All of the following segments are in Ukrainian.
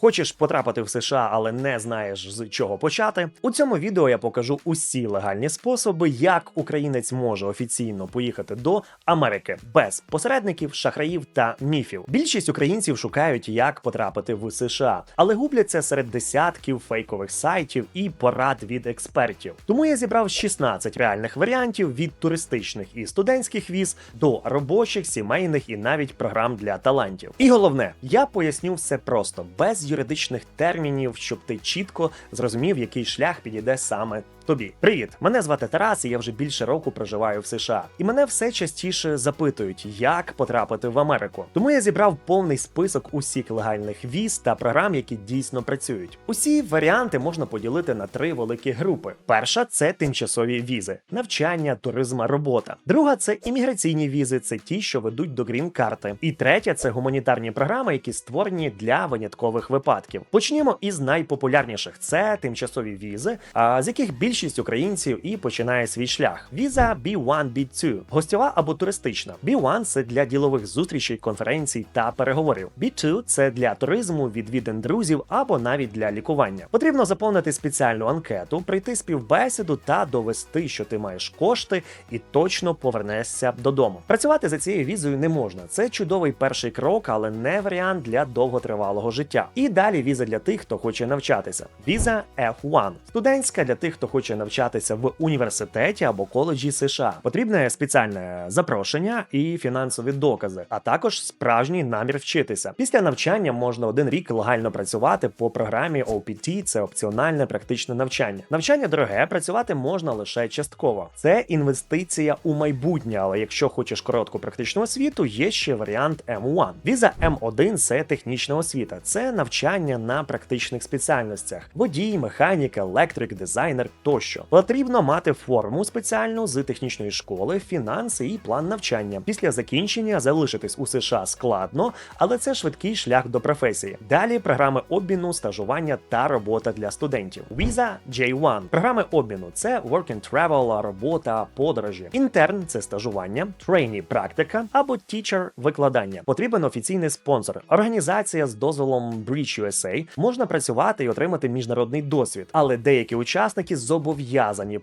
Хочеш потрапити в США, але не знаєш з чого почати. У цьому відео я покажу усі легальні способи, як українець може офіційно поїхати до Америки без посередників, шахраїв та міфів. Більшість українців шукають, як потрапити в США, але губляться серед десятків фейкових сайтів і порад від експертів. Тому я зібрав 16 реальних варіантів від туристичних і студентських віз до робочих, сімейних і навіть програм для талантів. І головне, я поясню все просто без юридичних термінів, щоб ти чітко зрозумів, який шлях підійде саме тобі. Привіт! Мене звати Тарас, і я вже більше року проживаю в США. І мене все частіше запитують, як потрапити в Америку. Тому я зібрав повний список усіх легальних віз та програм, які дійсно працюють. Усі варіанти можна поділити на три великі групи. Перша це тимчасові візи, навчання, туризм, робота. Друга це імміграційні візи, це ті, що ведуть до грін-карти. І третя це гуманітарні програми, які створені для виняткових випадків. Почнімо із найпопулярніших: це тимчасові візи, а з яких більшість українців і починає свій шлях. Віза B1, B2 – гостьова або туристична. B1 – це для ділових зустрічей, конференцій та переговорів. B2 – це для туризму, відвідин друзів або навіть для лікування. Потрібно заповнити спеціальну анкету, прийти співбесіду та довести, що ти маєш кошти і точно повернешся додому. Працювати за цією візою не можна. Це чудовий перший крок, але не варіант для довготривалого життя. І далі віза для тих, хто хоче навчатися. Віза F1 – студентська для тих, хто хоче навчатися в університеті або коледжі США. Потрібне спеціальне запрошення і фінансові докази, а також справжній намір вчитися. Після навчання можна один рік легально працювати по програмі OPT – це опціональне практичне навчання. Навчання дороге, працювати можна лише частково. Це інвестиція у майбутнє, але якщо хочеш коротку практичну освіту, є ще варіант M1. Віза M1 – це технічна освіта, це навчання на практичних спеціальностях: водій, механік, електрик, дизайнер тощо. Потрібно мати форму спеціальну з технічної школи, фінанси і план навчання. Після закінчення залишитись у США складно, але це швидкий шлях до професії. Далі програми обміну, стажування та робота для студентів. Віза J1. Програми обміну це work and travel, робота, подорожі. Інтерн це стажування, трейні практика або teacher викладання. Потрібен офіційний спонсор. Організація з дозволом Breach USA можна працювати і отримати міжнародний досвід, але деякі учасники зобов'язані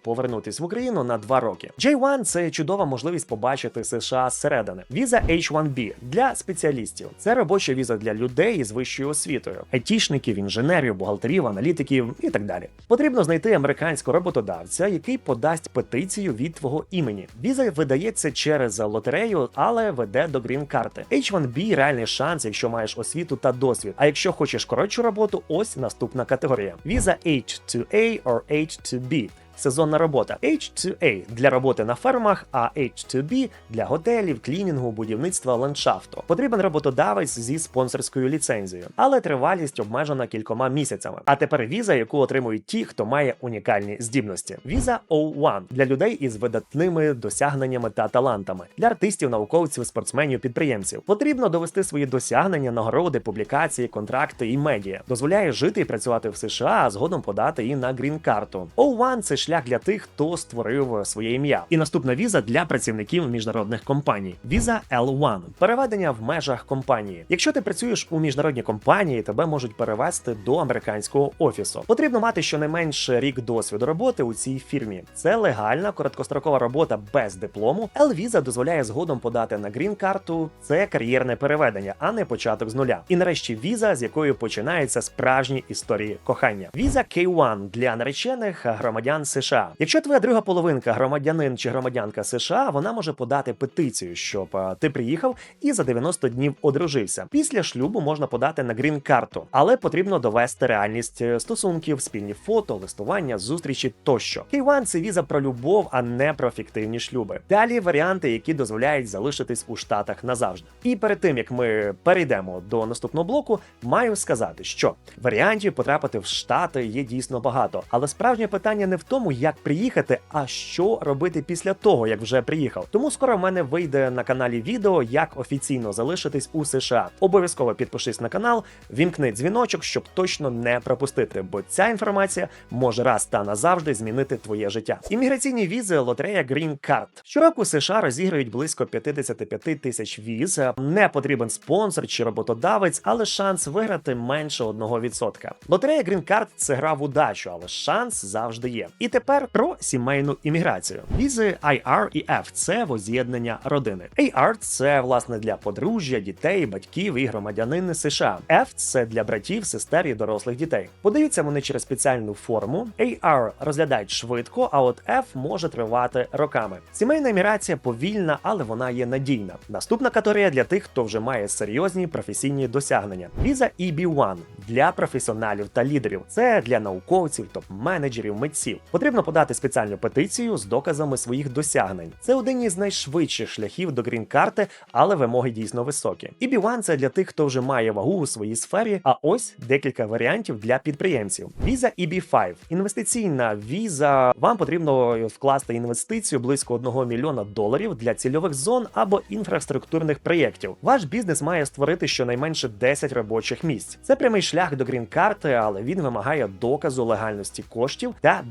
повернутись в Україну на два роки. J1 – це чудова можливість побачити США зсередини. Віза H1B для спеціалістів. Це робоча віза для людей із вищою освітою, айтішників, інженерів, бухгалтерів, аналітиків і так далі. Потрібно знайти американського роботодавця, який подасть петицію від твого імені. Віза видається через лотерею, але веде до грін-карти. H1B – реальний шанс, якщо маєш освіту та досвід. А якщо хочеш коротшу роботу, ось наступна категорія: віза H2A or H2B. Deep. Сезонна робота H2A для роботи на фермах, а H2B для готелів, клінінгу, будівництва ландшафту. Потрібен роботодавець зі спонсорською ліцензією, але тривалість обмежена кількома місяцями. А тепер віза, яку отримують ті, хто має унікальні здібності. Віза O1 для людей із видатними досягненнями та талантами, для артистів, науковців, спортсменів, підприємців. Потрібно довести свої досягнення, нагороди, публікації, контракти і медіа. Дозволяє жити і працювати в США, а згодом подати і на грін-карту. O1 – це шлях для тих, хто створив своє ім'я. І наступна віза для працівників міжнародних компаній. Віза L1 – переведення в межах компанії. Якщо ти працюєш у міжнародній компанії, тебе можуть перевести до американського офісу. Потрібно мати щонайменше рік досвіду роботи у цій фірмі. Це легальна короткострокова робота без диплому. L-віза дозволяє згодом подати на грін-карту. Це кар'єрне переведення, а не початок з нуля. І нарешті віза, з якої починаються справжні історії кохання. Віза K1 для наречених громадян США. Якщо твоя друга половинка громадянин чи громадянка США, вона може подати петицію, щоб е, ти приїхав і за 90 днів одружився. Після шлюбу можна подати на грін-карту, але потрібно довести реальність е, стосунків, спільні фото, листування, зустрічі тощо. K1 – це віза про любов, а не про фіктивні шлюби. Далі варіанти, які дозволяють залишитись у штатах назавжди. І перед тим як ми перейдемо до наступного блоку, маю сказати, що варіантів потрапити в штати є дійсно багато, але справжнє питання не в тому тому, як приїхати, а що робити після того, як вже приїхав. Тому скоро в мене вийде на каналі відео, як офіційно залишитись у США. Обов'язково підпишись на канал, вімкни дзвіночок, щоб точно не пропустити, бо ця інформація може раз та назавжди змінити твоє життя. Імміграційні візи лотерея Green Card. Щороку США розіграють близько 55 тисяч віз. Не потрібен спонсор чи роботодавець, але шанс виграти менше 1%. Лотерея Green Card – це гра в удачу, але шанс завжди є. І тепер про сімейну імміграцію. Візи IR і F – це воз'єднання родини. AR – це власне для подружжя, дітей, батьків і громадянин США. F – це для братів, сестер і дорослих дітей. Подаються вони через спеціальну форму. AR розглядають швидко, а от F може тривати роками. Сімейна імміграція повільна, але вона є надійна. Наступна категорія для тих, хто вже має серйозні професійні досягнення. Віза EB1 для професіоналів та лідерів. Це для науковців, топ-менеджерів, митців. Потрібно подати спеціальну петицію з доказами своїх досягнень. Це один із найшвидших шляхів до грін-карти, але вимоги дійсно високі. EB1 – це для тих, хто вже має вагу у своїй сфері. А ось декілька варіантів для підприємців. Віза EB5 – інвестиційна віза. Вам потрібно вкласти інвестицію близько 1 мільйона доларів для цільових зон або інфраструктурних проєктів. Ваш бізнес має створити щонайменше 10 робочих місць. Це прямий шлях до грін-карти, але він вимагає доказу легальності коштів та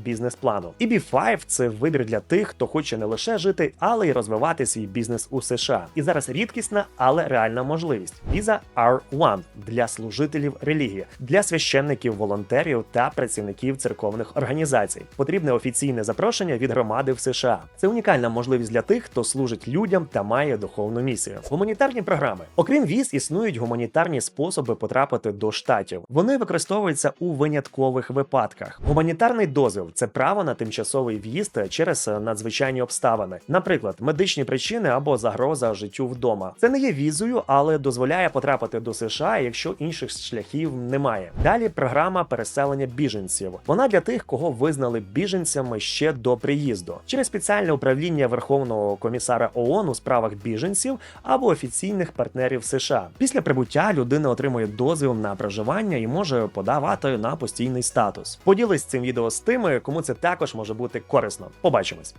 бізнес-плану. EB5 – це вибір для тих, хто хоче не лише жити, але й розвивати свій бізнес у США. І зараз рідкісна, але реальна можливість. Віза R1 для служителів релігії, для священників, волонтерів та працівників церковних організацій. Потрібне офіційне запрошення від громади в США. Це унікальна можливість для тих, хто служить людям та має духовну місію. Гуманітарні програми. Окрім віз, існують гуманітарні способи потрапити до штатів. Вони використовуються у виняткових випадках. Гуманітарний дозвіл це право на тимчасовий в'їзд через надзвичайні обставини, наприклад, медичні причини або загроза життю вдома. Це не є візою, але дозволяє потрапити до США, якщо інших шляхів немає. Далі програма переселення біженців. Вона для тих, кого визнали біженцями ще до приїзду, через спеціальне управління Верховного комісара ООН у справах біженців або офіційних партнерів США. Після прибуття людина отримує дозвіл на проживання і може подавати на постійний статус. Поділись цим відео з тими, кому це також може бути корисно. Побачимось.